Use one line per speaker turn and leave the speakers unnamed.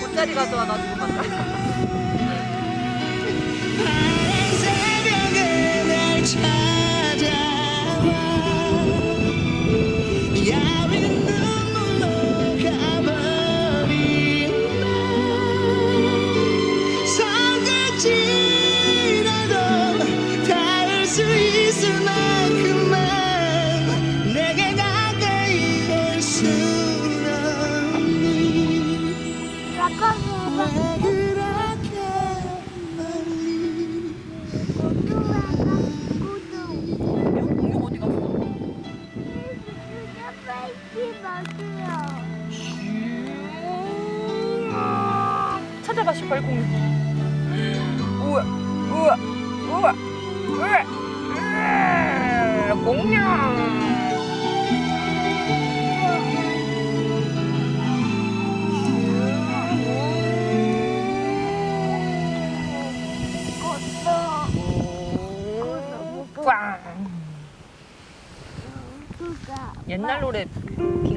돗자리 가져와 나 지금
날 닿을 수 있을 만
찾아봐 시발 공룡. 우와 우와 우와 우와. 으아, 꽝. 옛날 노래 빙